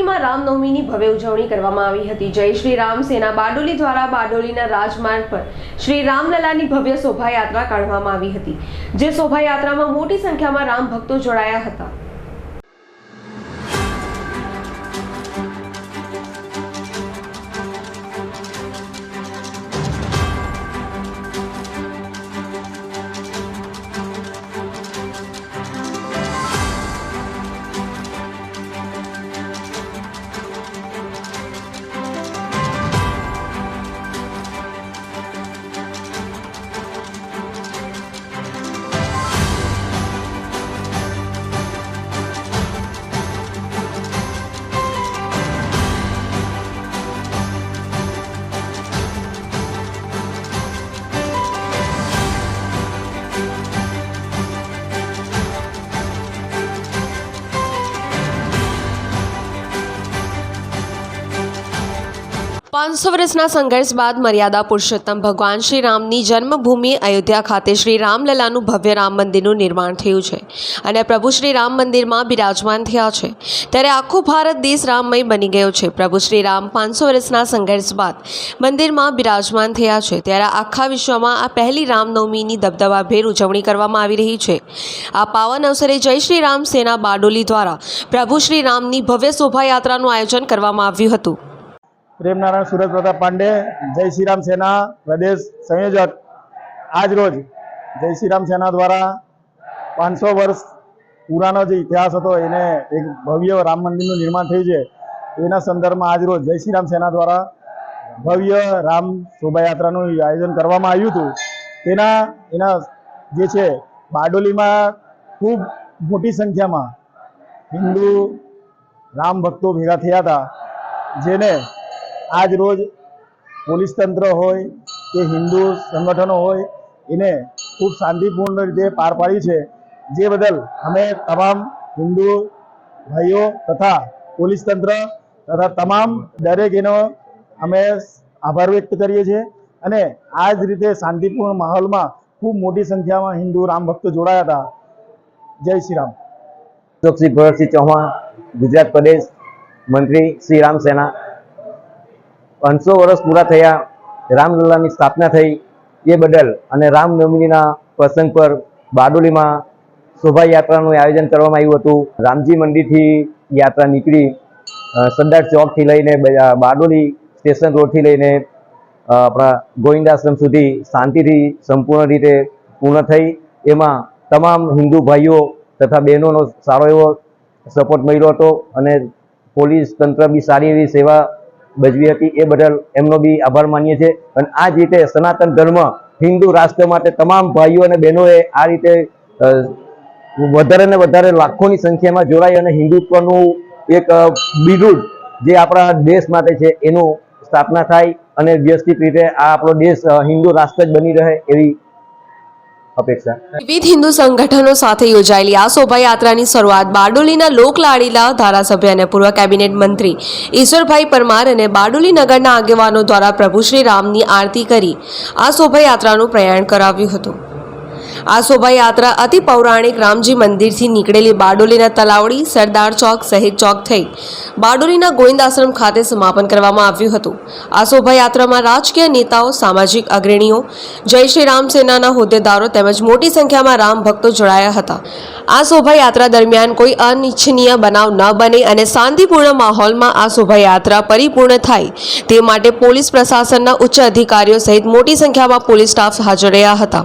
રામનવમીની ભવ્ય ઉજવણી કરવામાં આવી હતી. જય શ્રી રામ સેના બારડોલી દ્વારા બારડોલીના રાજમાર્ગ પર શ્રી રામલલાની ભવ્ય શોભાયાત્રા કાઢવામાં આવી હતી. જે શોભાયાત્રામાં મોટી સંખ્યામાં રામ ભક્તો જોડાયા હતા. પાંચસો વર્ષના સંઘર્ષ બાદ મર્યાદા પુરુષોત્તમ ભગવાન શ્રી રામની જન્મભૂમિ અયોધ્યા ખાતે શ્રી રામલલાનું ભવ્ય રામ મંદિરનું નિર્માણ થયું છે અને પ્રભુ શ્રી રામ મંદિરમાં બિરાજમાન થયા છે. ત્યારે આખો ભારત દેશ રામમય બની ગયો છે. પ્રભુ શ્રી રામ પાંચસો વર્ષના સંઘર્ષ બાદ મંદિરમાં બિરાજમાન થયા છે. ત્યારે આખા વિશ્વમાં આ પહેલી રામનવમીની દબદબાભેર ઉજવણી કરવામાં આવી રહી છે. આ પાવન અવસરે જય શ્રી રામ સેના બારડોલી દ્વારા પ્રભુ શ્રી રામની ભવ્ય શોભાયાત્રાનું આયોજન કરવામાં આવ્યું હતું. પ્રેમનારાયણ સુરત પ્રતાપ પાંડે, જય શ્રીરામ સેના, પ્રદેશ સંયોજક. આજ રોજ જય શ્રીરામ સેના દ્વારા પાંચસો વર્ષ પુરાનો જે ઇતિહાસ હતો, એને એક ભવ્ય રામ મંદિરનું નિર્માણ થયું છે. એના સંદર્ભમાં આજ રોજ જય શ્રીરામ સેના દ્વારા ભવ્ય રામ શોભાયાત્રાનું આયોજન કરવામાં આવ્યું હતું. તેના, એના જે છે, બારડોલીમાં ખૂબ મોટી સંખ્યામાં હિન્દુ રામ ભક્તો ભેગા થયા હતા, જેને આજ રોજ પોલીસ તંત્ર હોય કે હિન્દુ સંગઠનો હોય, એને ખૂબ શાંતિપૂર્ણ રીતે પાર પાડી છે. જે બદલ અમે તમામ હિન્દુ ભાઈઓ તથા પોલીસ તંત્ર તથા તમામ દરેક એનો અમે આભાર વ્યક્ત કરીએ છીએ અને આ જ રીતે શાંતિપૂર્ણ માહોલમાં ખૂબ મોટી સંખ્યામાં હિન્દુ રામ ભક્તો જોડાયા હતા. જય શ્રી રામ. અશોક શ્રી ભરતસિંહ ચૌહાણ, ગુજરાત પ્રદેશ મંત્રી શ્રી રામ સેના. પાંચસો વર્ષ પૂરા થયા, રામલલ્લાની સ્થાપના થઈ એ બદલ અને રામનવમીના પ્રસંગ પર બારડોલીમાં શોભાયાત્રાનું આયોજન કરવામાં આવ્યું હતું. રામજી મંદિરથી યાત્રા નીકળી સરદાર ચોકથી લઈને બારડોલી સ્ટેશન રોડથી લઈને આપણા ગોવિંદાશ્રમ સુધી શાંતિથી સંપૂર્ણ રીતે પૂર્ણ થઈ. એમાં તમામ હિન્દુ ભાઈઓ તથા બહેનોનો સારો એવો સપોર્ટ મળ્યો હતો અને પોલીસ તંત્ર બી સારી એવી સેવા ભજવી હતી. એ બદલ એમનો બી આભાર માનીએ છીએ. અને આ જ રીતે સનાતન ધર્મ હિન્દુ રાષ્ટ્ર માટે તમામ ભાઈઓ અને બહેનોએ આ રીતે વધારે ને વધારે લાખોની સંખ્યામાં જોડાઈ અને હિન્દુત્વનું એક બિરુદ જે આપણા દેશ માટે છે, એનું સ્થાપના થાય અને વ્યવસ્થિત રીતે આ આપણો દેશ હિન્દુ રાષ્ટ્ર જ બની રહે એવી અપેક્ષા. વિવિધ હિન્દુ સંગઠનો સાથે યોજાયેલી આ શોભાયાત્રાની શરૂઆત બારડોલીના લોકલાડીલા ધારાસભ્ય અને પૂર્વ કેબિનેટ મંત્રી ઈશ્વરભાઈ પરમાર અને બારડોલી નગરના આગેવાનો દ્વારા પ્રભુ શ્રી રામની આરતી કરી આ શોભાયાત્રાનું પ્રયાણ કરાવ્યું હતું. આ શોભાયાત્રા અતિ પૌરાણિક રામજી મંદિરથી નીકળેલી બારડોલીના તલાવડી, સરદાર ચોક, સહિત ચોક થઈ બારડોલીના ગોવિંદ આશ્રમ ખાતે સમાપન કરવામાં આવ્યું હતું. આ શોભાયાત્રામાં રાજકીય નેતાઓ, સામાજિક અગ્રણીઓ, જય શ્રી રામ સેનાના હોદ્દેદારો તેમજ મોટી સંખ્યામાં રામ ભક્તો જોડાયા હતા. આ શોભાયાત્રા દરમિયાન કોઈ અનિચ્છનીય બનાવ ન બને અને શાંતિપૂર્ણ માહોલમાં આ શોભાયાત્રા પરિપૂર્ણ થાય તે માટે પોલીસ પ્રશાસનના ઉચ્ચ અધિકારીઓ સહિત મોટી સંખ્યામાં પોલીસ સ્ટાફ હાજર રહ્યા હતા.